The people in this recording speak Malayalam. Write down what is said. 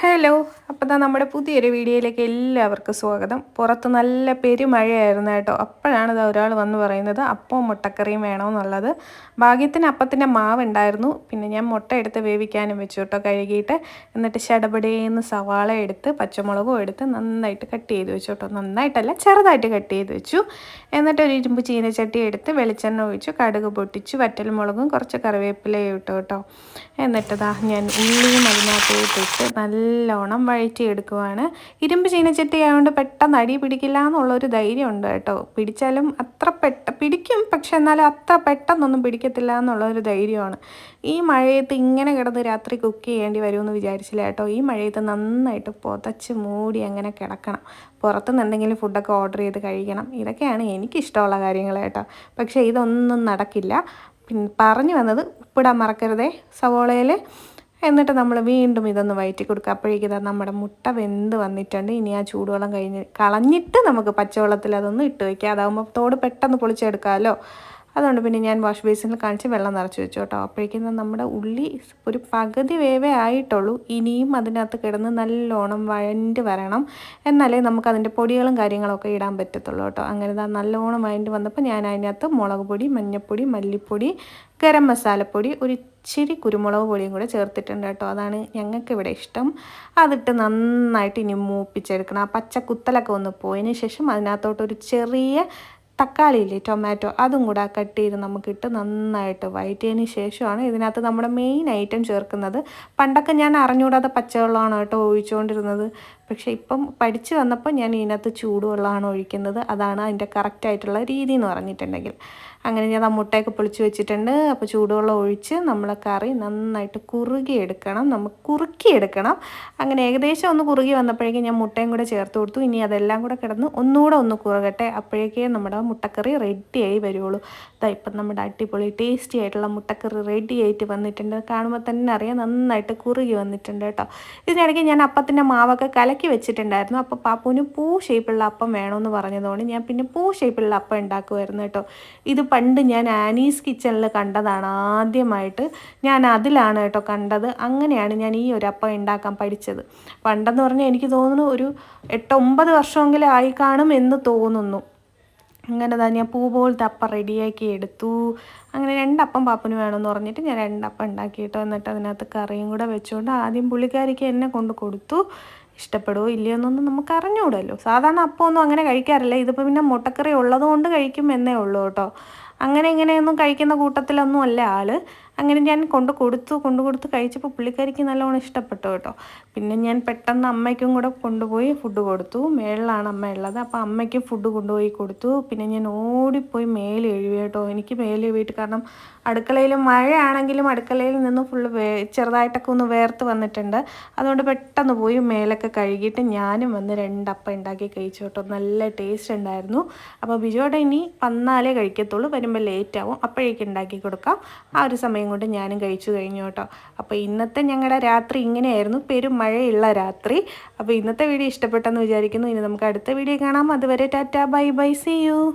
ഹലോ അപ്പോൾ ദാ നമ്മുടെ പുതിയൊരു വീഡിയോയിലേക്ക് എല്ലാവർക്കും സ്വാഗതം. പുറത്ത് നല്ല പെരുമഴയായിരുന്നു കേട്ടോ. അപ്പോഴാണ് ഇതാ ഒരാൾ വന്ന് പറയുന്നത് അപ്പവും മുട്ടക്കറിയും വേണമെന്നുള്ളത്. ഭാഗ്യത്തിന് അപ്പത്തിന്റെ മാവ് ഉണ്ടായിരുന്നു പിന്നെ ഞാൻ മുട്ട എടുത്ത് വേവിക്കാനും വെച്ചു കേട്ടോ കഴുകിയിട്ട്. എന്നിട്ട് ശടപടേന്ന് സവാള എടുത്ത് പച്ചമുളകും എടുത്ത് നന്നായിട്ട് കട്ട് ചെയ്ത് വെച്ചു കേട്ടോ. നന്നായിട്ടല്ല ചെറുതായിട്ട് കട്ട് ചെയ്ത് വെച്ചു. എന്നിട്ട് ഒരു ഇരുമ്പ് ചീനച്ചട്ടി എടുത്ത് വെളിച്ചെണ്ണ ഒഴിച്ചു കടുക് പൊട്ടിച്ചു വറ്റൽമുളകും കുറച്ച് കറിവേപ്പിലയും ഇട്ടു കേട്ടോ. എന്നിട്ടതാ ഞാൻ ഉള്ളിയും ഇട്ട് നല്ലോണം വഴറ്റിയെടുക്കുവാണ്. ഇരുമ്പ് ചീനച്ചട്ടി ആയതുകൊണ്ട് പെട്ടെന്ന് അടി പിടിക്കില്ല എന്നുള്ളൊരു ധൈര്യമുണ്ട് കേട്ടോ. പിടിച്ചാലും അത്ര പെട്ട പിടിക്കും പക്ഷെ എന്നാലും അത്ര പെട്ടെന്നൊന്നും പിടിക്കത്തില്ല എന്നുള്ളൊരു ധൈര്യമാണ്. ഈ മഴയത്ത് ഇങ്ങനെ കിടന്ന് രാത്രി കുക്ക് ചെയ്യേണ്ടി വരുമെന്ന് വിചാരിച്ചില്ല കേട്ടോ. ഈ മഴയത്ത് നന്നായിട്ട് പുതച്ച് മൂടി അങ്ങനെ കിടക്കണം. പുറത്തുനിന്ന് എന്തെങ്കിലും ഫുഡൊക്കെ ഓർഡർ ചെയ്ത് കഴിക്കണം. ഇതൊക്കെയാണ് എനിക്കിഷ്ടമുള്ള കാര്യങ്ങൾ കേട്ടോ. പക്ഷേ ഇതൊന്നും നടക്കില്ല. പിന്നെ പറഞ്ഞു വന്നത് ഉപ്പിടാൻ മറക്കരുതേ സവോളയിൽ എന്നിട്ട് നമ്മൾ വീണ്ടും ഇതൊന്ന് വയറ്റി കൊടുക്കുക. അപ്പോഴേക്കും ഇതാ നമ്മുടെ മുട്ട വെന്ത് വന്നിട്ടുണ്ട്. ഇനി ആ ചൂടുവെള്ളം കഴിഞ്ഞ് കളഞ്ഞിട്ട് നമുക്ക് പച്ചവെള്ളത്തിൽ അതൊന്ന് ഇട്ട് വയ്ക്കാം അതാകുമ്പോൾ തോട് പെട്ടെന്ന് പൊളിച്ചെടുക്കാമല്ലോ. അതുകൊണ്ട് പിന്നെ ഞാൻ വാഷ് ബേസിനിൽ കാണിച്ച് വെള്ളം നിറച്ച് വെച്ചു കേട്ടോ. അപ്പോഴേക്കും നമ്മുടെ ഉള്ളി ഒരു പകുതി വേവേ ആയിട്ടുള്ളൂ. ഇനിയും അതിനകത്ത് കിടന്ന് നല്ലോണം വഴണ്ട് വരണം. എന്നാലേ നമുക്ക് അതിന്റെ പൊടികളും കാര്യങ്ങളൊക്കെ ഇടാൻ പറ്റത്തുള്ളൂ കേട്ടോ. അങ്ങനെ ഇതാ നല്ലോണം വഴണ്ട് വന്നപ്പോൾ ഞാൻ അതിനകത്ത് മുളക് പൊടി മഞ്ഞൾപ്പൊടി മല്ലിപ്പൊടി ഗരം മസാലപ്പൊടി ഒരു ഇച്ചിരി കുരുമുളക് പൊടിയും കൂടെ ചേർത്തിട്ടുണ്ട് കേട്ടോ. അതാണ് ഞങ്ങൾക്ക് ഇവിടെ ഇഷ്ടം. അതിട്ട് നന്നായിട്ട് ഇനി മൂപ്പിച്ചെടുക്കണം. ആ പച്ച കുത്തലൊക്കെ ഒന്ന് പോയതിന് ശേഷം അതിനകത്തോട്ട് ഒരു ചെറിയ തക്കാളി ഇല്ലേ ടൊമാറ്റോ അതും കൂടെ കട്ട് ചെയ്ത് നമുക്കിട്ട് നന്നായിട്ട് വഴറ്റിയതിന് ശേഷമാണ് ഇതിനകത്ത് നമ്മുടെ മെയിൻ ഐറ്റം ചേർക്കുന്നത്. പണ്ടൊക്കെ ഞാൻ അറിഞ്ഞുകൂടാതെ പച്ചവെള്ളമാണ് കേട്ടോ ഒഴിച്ചുകൊണ്ടിരുന്നത്. പക്ഷേ ഇപ്പം പഠിച്ചു വന്നപ്പോൾ ഞാൻ ഇതിനകത്ത് ചൂടുവെള്ളമാണ് ഒഴിക്കുന്നത്. അതാണ് അതിന്റെ കറക്റ്റായിട്ടുള്ള രീതി എന്ന് പറഞ്ഞിട്ടുണ്ടെങ്കിൽ. അങ്ങനെ ഞാൻ മുട്ടയൊക്കെ പൊളിച്ച് വെച്ചിട്ടുണ്ട്. അപ്പോൾ ചൂടുവെള്ളം ഒഴിച്ച് നമ്മൾ കറി നന്നായിട്ട് കുറുകി എടുക്കണം നമുക്ക് കുറുക്കി എടുക്കണം അങ്ങനെ ഏകദേശം ഒന്ന് കുറുകി വന്നപ്പോഴേക്കും ഞാൻ മുട്ടയും കൂടെ ചേർത്ത് കൊടുത്തു. ഇനി അതെല്ലാം കൂടെ കിടന്ന് ഒന്നുകൂടെ ഒന്ന് കുറുകട്ടെ. അപ്പോഴേക്കേ നമ്മുടെ മുട്ടക്കറി റെഡിയായി വരുള്ളൂ അതാ ഇപ്പം നമ്മുടെ അടിപൊളി ടേസ്റ്റി ആയിട്ടുള്ള മുട്ടക്കറി റെഡി ആയിട്ട് വന്നിട്ടുണ്ട്. കാണുമ്പോൾ തന്നെ അറിയാം നന്നായിട്ട് കുറുകി വന്നിട്ടുണ്ട് കേട്ടോ. ഇതിനിടയ്ക്ക് ഞാൻ അപ്പത്തിന്റെ മാവൊക്കെ കലക്കി വെച്ചിട്ടുണ്ടായിരുന്നു. അപ്പോൾ പാപ്പുവിന് പൂ ഷേപ്പുള്ള അപ്പം വേണമെന്ന് പറഞ്ഞതുകൊണ്ട് ഞാൻ പിന്നെ പൂ ഷേപ്പുള്ള അപ്പം ഉണ്ടാക്കുമായിരുന്നു കേട്ടോ. ഇത് പണ്ട് ഞാൻ ആനീസ് കിച്ചണിൽ കണ്ടതാണ് ആദ്യമായിട്ട്. ഞാൻ അതിലാണ് കേട്ടോ കണ്ടത്. അങ്ങനെയാണ് ഞാൻ ഈ ഒരു അപ്പം ഉണ്ടാക്കാൻ പഠിച്ചത്. പണ്ടെന്ന് പറഞ്ഞാൽ എനിക്ക് തോന്നുന്നു ഒരു എട്ടൊമ്പത് വർഷമെങ്കിലും ആയി കാണും എന്ന് തോന്നുന്നു. അങ്ങനെ തന്നെ ഞാൻ പൂ പോലത്തെ അപ്പം റെഡിയാക്കി എടുത്തു. അങ്ങനെ രണ്ടപ്പം പാപ്പന് വേണമെന്ന് പറഞ്ഞിട്ട് ഞാൻ രണ്ടപ്പം ഉണ്ടാക്കിയിട്ടോ എന്നിട്ട് അതിനകത്ത് കറിയും കൂടെ വെച്ചുകൊണ്ട് ആദ്യം പുള്ളിക്കാരിക്ക് എന്നെ കൊണ്ട് കൊടുത്തു. ഇഷ്ടപ്പെടുമോ ഇല്ലയോ എന്നൊന്നും നമുക്ക് അറിഞ്ഞുകൂടല്ലോ സാധാരണ അപ്പമൊന്നും അങ്ങനെ കഴിക്കാറില്ല. ഇതിപ്പോൾ പിന്നെ മുട്ടക്കറി ഉള്ളതുകൊണ്ട് കഴിക്കും എന്നേ ഉള്ളൂ കേട്ടോ. അങ്ങനെ ഇങ്ങനെയൊന്നും കഴിക്കുന്ന കൂട്ടത്തിലൊന്നും അല്ല ആൾ. അങ്ങനെ ഞാൻ കൊണ്ട് കൊടുത്തു കൊണ്ട് കൊടുത്ത് കഴിച്ചപ്പോൾ പുള്ളിക്കാരിക്ക് നല്ലോണം ഇഷ്ടപ്പെട്ടു കേട്ടോ. പിന്നെ ഞാൻ പെട്ടെന്ന് അമ്മയ്ക്കും കൂടെ കൊണ്ടുപോയി ഫുഡ് കൊടുത്തു. മേളിലാണ് അമ്മ ഉള്ളത്. അപ്പോൾ അമ്മയ്ക്കും ഫുഡ് കൊണ്ടുപോയി കൊടുത്തു. പിന്നെ ഞാൻ ഓടിപ്പോയി മേലെ എഴുതി കേട്ടോ. എനിക്ക് മേലെ എഴുതിയിട്ട് കാരണം അടുക്കളയിൽ മഴയാണെങ്കിലും അടുക്കളയിൽ നിന്ന് ഫുള്ള് വേ ചെറുതായിട്ടൊക്കെ ഒന്ന് വേർത്ത് വന്നിട്ടുണ്ട്. അതുകൊണ്ട് പെട്ടെന്ന് പോയി മേലൊക്കെ കഴുകിയിട്ട് ഞാനും വന്ന് രണ്ടപ്പ ഉണ്ടാക്കി കഴിച്ചു കേട്ടോ. നല്ല ടേസ്റ്റ് ഉണ്ടായിരുന്നു. അപ്പോൾ ബിജോടെ ഇനി വന്നാലേ കഴിക്കത്തുള്ളൂ. വരുമ്പോൾ ലേറ്റ് ആവും. അപ്പോഴേക്കും ഉണ്ടാക്കി കൊടുക്കാം. ആ ഒരു സമയം കൊണ്ട് ഞാനും കഴിച്ചു കഴിഞ്ഞു കേട്ടോ. അപ്പോൾ ഇന്നത്തെ ഞങ്ങളുടെ രാത്രി ഇങ്ങനെയായിരുന്നു. പെരും മഴയുള്ള രാത്രി. അപ്പോൾ ഇന്നത്തെ വീഡിയോ ഇഷ്ടപ്പെട്ടെന്ന് വിചാരിക്കുന്നു. ഇനി നമുക്ക് അടുത്ത വീഡിയോ കാണാം. അതുവരെ tata bye bye see you.